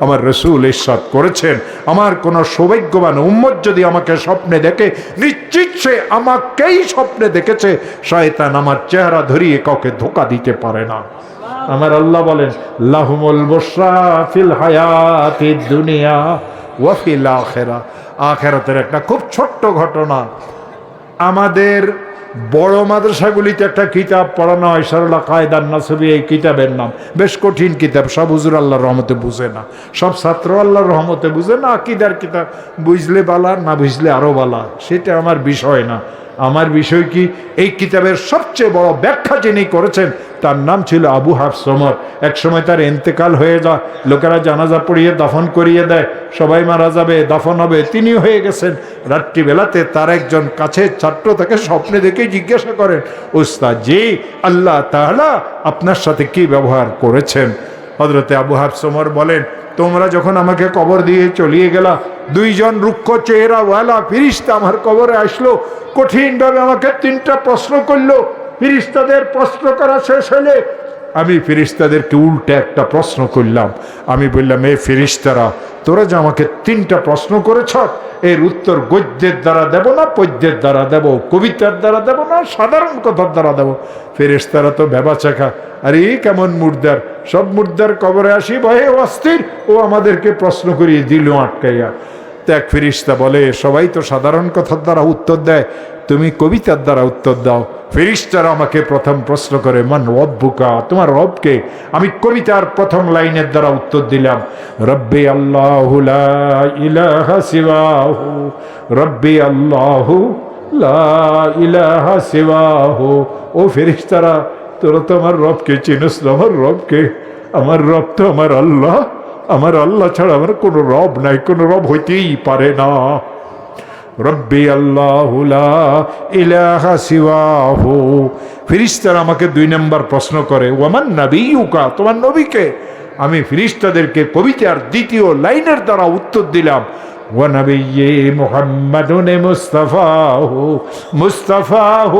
আমার রসুল ইস্বাদ করেছেন। আমার কোনো সৌভাগ্যবান উম্মত যদি আমাকে স্বপ্নে দেখে, নিশ্চিত সে আমাকেই স্বপ্নে দেখেছে। শয়তান আমার চেহারা ধরিয়ে কাউকে ধোকা দিতে পারে না। আমার আল্লাহ বলেন, লাহুমুল বসরা ফিল হায়াতি দুনিয়া ওয়াফিল আখেরা। আখেরাতের একটা খুব ছোট্ট ঘটনা। আমাদের বড় মাদ্রাসাগুলিতে একটা কিতাব পড়ানো হয়, সরলা কায়দার নাসবি, এই কিতাবের নাম। বেশ কঠিন কিতাব, সব হুজুর আল্লাহর রহমতে বুঝে না। সব ছাত্র আল্লাহর রহমতে বুঝে না, আকিদার কিতাব বুঝলে বালা, না বুঝলে আরও বালা। সেটা আমার বিষয় না। আমার বিষয় কি? এই কিতাবের সবচেয়ে বড় ব্যাখ্যা যিনি করেছেন, তার নাম ছিল আবু হাফস সমর এক সময় তার এন্তেকাল হয়ে যা লোকেরা জানাজা পড়িয়ে দাফন করিয়ে দেয়, সবাই মারা যাবে, দাফন হবে তিনি হয়ে গেছেন। রাত্রিবেলাতে তার একজন কাছে ছাত্র তাকে স্বপ্নে দেখে জিজ্ঞাসা করেন উস্তাদ জি আল্লাহ তাহলা আপনার সাথে কি ব্যবহার করেছেন? হজরতে আবু হাফস সমর বলেন, তোমরা যখন আমাকে কবর দিয়ে চলিয়ে গেলা দুইজন রুক্ষ চেহারাওয়ালা ফিরিস্তা আমার কবরে আসলো। কঠিনভাবে আমাকে তিনটা প্রশ্ন করল। ফিরিস্তাদের প্রশ্ন করা শেষ হলে আমি ফিরিস্তাদেরকে উল্টে একটা প্রশ্ন করলাম। আমি বললাম, এ ফিরিস্তারা, তোরা যে আমাকে তিনটা প্রশ্ন করেছ, এর উত্তর গদ্যের দ্বারা দেব না, পদ্যের দ্বারা দেব, কবিতার দ্বারা দেব না, সাধারণ কথার দ্বারা দেব। ফেরেস্তারা তো ভেবা চাখা আরে কেমন মুর্দার? সব মুর্দার কবরে আসি, ভয়ে অস্থির। ও আমাদেরকে প্রশ্ন করিয়ে দিল আটকাইয়া। ত্যাগ ফিরিস্তা বলে, সবাই তো সাধারণ কথার দ্বারা উত্তর দেয়। তুমি কবিতার দ্বারা উত্তর দাও। ফিরিস্তারা আমাকে প্রথম প্রশ্ন করে, মান রব্বুকা তোমার রবকে? আমি কবিতার প্রথম লাইনের দ্বারা উত্তর দিলাম, রব্বে আল্লাহ রব্বি আল্লাহ ইলাহা সিওয়াহু। ও ফিরিস্তারা, তোরা তো আমার রবকে চিনিস আমার রবকে? আমার রব তো আমার আল্লাহ। আমার আল্লাহ ছাড়া আমার কোনো রব নাই, কোনো রব হইতেই পারে না। রব্বি আল্লাহ ইলাহা সিওয়াহু ফিরিস্তারা আমাকে দুই নম্বর প্রশ্ন করে ওয়ামান নবীকা তোমার নবীকে আমি ফিরিস্তাদেরকে কবিতার দ্বিতীয় লাইনের দ্বারা উত্তর দিলাম ونبي محمد مصطفاه مصطفاه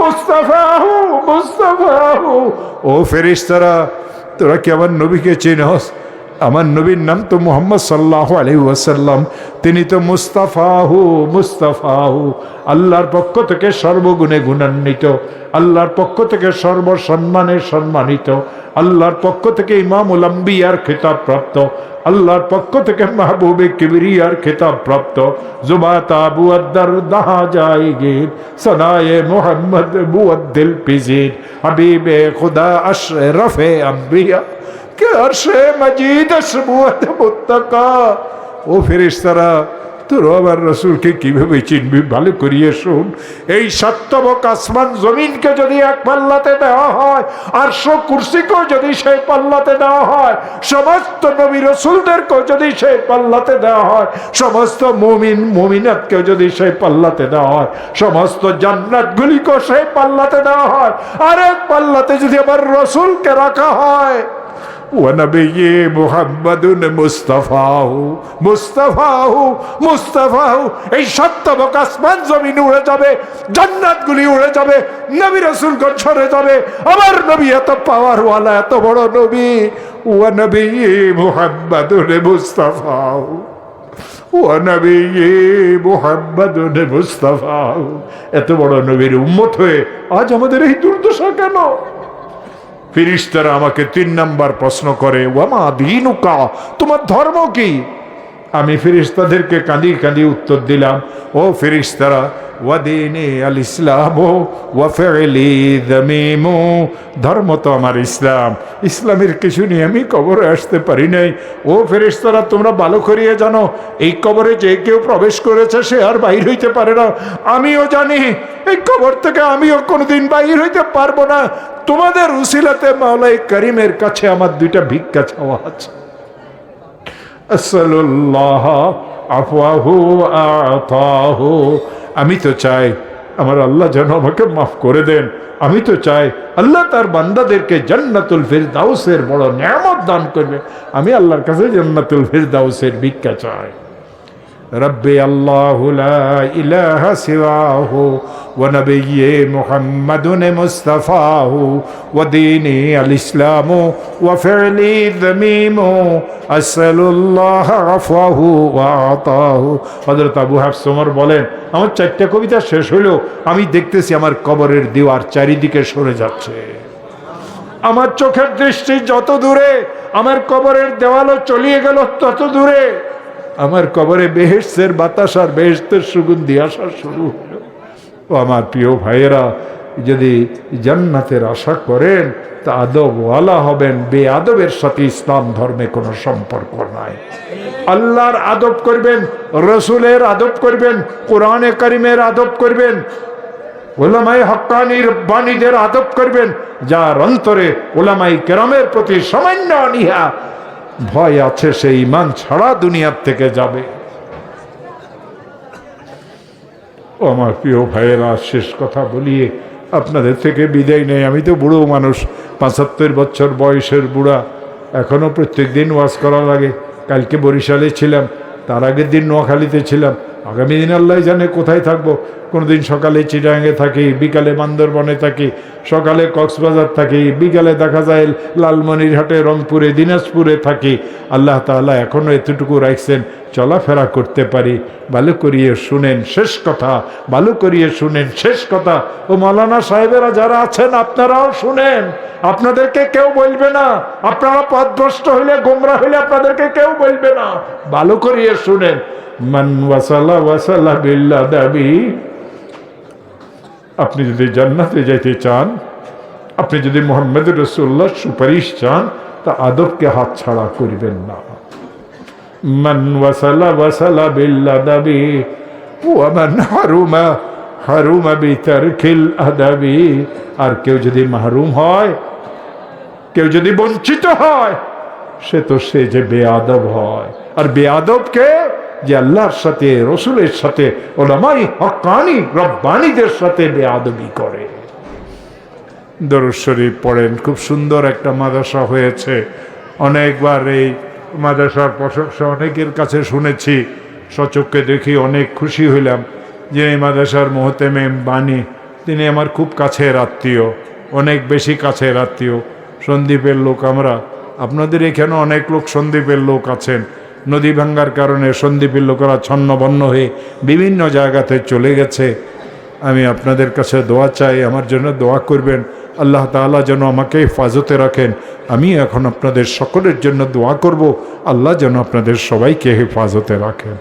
مصطفاه مصطفاه ও ফেরিস্তারা তোরা কি আমার নবীকে চিনস আমার নবীর নাম তো মোহাম্মদ সাল্লাহ আলি ওয়াসাল্লাম। তিনি তো মুস্তাফাহু মুস্তাফাহু। আল্লাহর পক্ষ থেকে সর্বগুণে গুণান্বিত। আল্লাহর পক্ষ থেকে সর্বসম্মানে সম্মানিত। আল্লাহর পক্ষ থেকে ইমাম উলাম্বিয়ার খেতাব প্রাপ্ত। আল্লাহর পক্ষ থেকে মাহবুবে কিবরিয়ার খেতাব প্রাপ্ত। জুবাতা বুয়াদ্দার দাহা যায়গে সদায়ে মোহাম্মদ বুয়াদ্দিল পিজির হাবিবে খুদা আশরফে আম্বিয়া। কে আরশে মজিদ আসমুয়াত মুত্তাকা? ও ফেরেশতারা, তোর আবার রসুলকে কীভাবে চিনবি? ভালো করিয়ে শুন। এই সত্যবক আসমান জমিনকে যদি এক পাল্লাতে দেওয়া হয়, আর সো কুর্সিকেও যদি সেই পাল্লাতে দেওয়া হয়, সমস্ত নবী রসুলদেরকেও যদি সেই পাল্লাতে দেওয়া হয়, সমস্ত মুমিন, মুমিনাতকেও যদি সেই পাল্লাতে দেওয়া হয়, সমস্ত জান্নাতগুলিকেও সেই পাল্লাতে দেওয়া হয় আর এক পাল্লাতে যদি আবার রসুলকে রাখা হয় ونبي محمد মুস্তাফাহ মুস্তাফাহ মুস্তাফাহ এই সত্যবক আসমান জমিন উড়ে যাবে জান্নাতগুলি উড়ে যাবে নবী রসুল সরে যাবে আমার নবী এত পাওয়ারওয়ালা এত বড় নবী ওয়ানবী মুহাম্মাদুন মুস্তাফাহ ওয়ানবী মুহাম্মাদুন মুস্তাফাহ এত বড় নবীর উম্মত হয়ে আজ আমাদের এই দুর্দশা কেন ফিরিস্তারা আমাকে তিন নাম্বার প্রশ্ন করে, ওয়ামা দিনুকা? তোমার ধর্ম কি? আমি ফিরিস্তাদেরকে কাঁদি কাঁদি উত্তর দিলাম, ও ফিরিস্তারা ওয়াদিনে আল ইসলাম ও ওয়াফেলি দমিমু। ধর্ম তো আমার ইসলাম। ইসলামের কিছু নিয়ে আমি কবরে আসতে পারি নাই। ও ফেরিস্তারা তোমরা ভালো করিয়ে জানো, এই কবরে যে কেউ প্রবেশ করেছে, সে আর বাইর হইতে পারে না। আমিও জানি, এই কবর থেকে আমিও কোনোদিন বাইর হইতে পারব না। তোমাদের উসিলাতে মাওলাই করিমের কাছে আমার দুইটা ভিক্ষা চাওয়া আছে। আসসাল্লাহ আফওয়াহু আতাহু। আমি তো চাই আমার আল্লাহ যেন আমাকে মাফ করে দেন। আমি তো চাই আল্লাহ তার বান্দাদেরকে জান্নাতুল ফিরদাউসের বড় নিয়ামত দান করবে। আমি আল্লাহর কাছে জান্নাতুল ফিরদাউসের ভিক্ষা চাই। ربي الله لا إله سواه ونبي محمد مصطفاه وديني الإسلام وفعلي ذميم أسأل الله عفوه وأعطاه হযরত আবু হাফস ওমর বলেন আমার চারটা কবিতা শেষ হলো আমি দেখতেছি আমার কবরের দেওয়ার চারিদিকে সরে যাচ্ছে আমার চোখের দৃষ্টি যত দূরে আমার কবরের দেওয়ালও চলিয়ে গেল তত দূরে আমার কবরে বেহেস্তের বাতাস আর বেহেস্তের সুগন্ধি আসা শুরু হলো। ও আমার প্রিয় ভাইয়েরা, যদি জান্নাতের আশা করেন, তা আদবওয়ালা হবেন বে আদবের সাথে ইসলাম ধর্মে কোনো সম্পর্ক নাই। আল্লাহর আদব করবেন, রসুলের আদব করবেন, কোরআনে করিমের আদব করবেন ওলামাই হক্কানি রব্বানীদের আদব করবেন, যার অন্তরে ওলামাই কেরামের প্রতি সামান্য অনীহা ভয় আছে, সেই ইমান ছাড়া দুনিয়ার থেকে যাবে। ও আমার প্রিয় ভাইয়েরা, শেষ কথা বলিয়ে আপনাদের থেকে বিদায় নেই। আমি তো বুড়ো মানুষ, পঁচাত্তর বছর বয়সের বুড়া। এখনও প্রত্যেক দিন ওয়াজ করা লাগে। কালকে বরিশালে ছিলাম, তার আগের দিন নোয়াখালীতে ছিলাম। আগামী দিন আল্লাহ জানে কোথায় থাকব। কোনোদিন সকালে চিটাঙ্গে থাকি, বিকালে বান্দরবনে থাকি, সকালে কক্সবাজার থাকি, বিকালে দেখা যায় লালমনিরহাটে, রংপুরে, দিনাজপুরে থাকি। আল্লাহ তাআলা এখনও এতটুকু রাখছেন, চলাফেরা করতে পারি। ভালো করিয়ে শুনেন, শেষ কথা, ভালো করিয়ে শুনেন, শেষ কথা। ও মৌলানা সাহেবেরা যারা আছেন, আপনারাও শুনেন। আপনাদেরকে কেউ বলবে না। আপনারা পথভ্রষ্ট হইলে, গোমরা হইলে আপনাদেরকে কেউ বলবে না। ভালো করিয়ে শুনেন। ওয়াসালা বিল্লা দাবি। আপনি যদি জান্নাতে যাইতে চান, আপনি যদি মোহাম্মদ রসুল্লাহ সুপারিশ চান, তা আদবকে হাত ছাড়া করবেন না। ওয়াসালা ওয়াসালা বিল্লা দাবি ওয়ামান হারুমা আদাবি। আর কেউ যদি মাহরুম হয়, কেউ যদি বঞ্চিত হয়, সে তো সে যে বেআদব হয়। আর বেআদবকে যে আল্লাহর সাথে, রসুলের সাথে, ওলামাই হকানি, রব্বানিদের সাথে বেআদবি করে। দরুদ শরীফ পড়েন, খুব সুন্দর একটা মাদ্রাসা হয়েছে। অনেকবার এই মাদ্রাসার প্রশংসা অনেকের কাছে শুনেছি সচক্ষে দেখি অনেক খুশি হইলাম যে এই মাদ্রাসার মোহতেমে বাণী, তিনি আমার খুব কাছের আত্মীয়, অনেক বেশি কাছের আত্মীয়। সন্দীপের লোক আমরা, আপনাদের এখানে অনেক লোক সন্দীপের লোক আছেন নদী ভাঙ্গার কারণে সন্দীপের লোকেরা ছন্নবন্ন হয়ে বিভিন্ন জায়গাতে চলে গেছে। আমি আপনাদের কাছে দোয়া চাই, আমার জন্য দোয়া করবেন। আল্লাহ তালা যেন আমাকে হেফাজতে রাখেন। আমি এখন আপনাদের সকলের জন্য দোয়া করব। আল্লাহ যেন আপনাদের সবাইকে হেফাজতে রাখেন।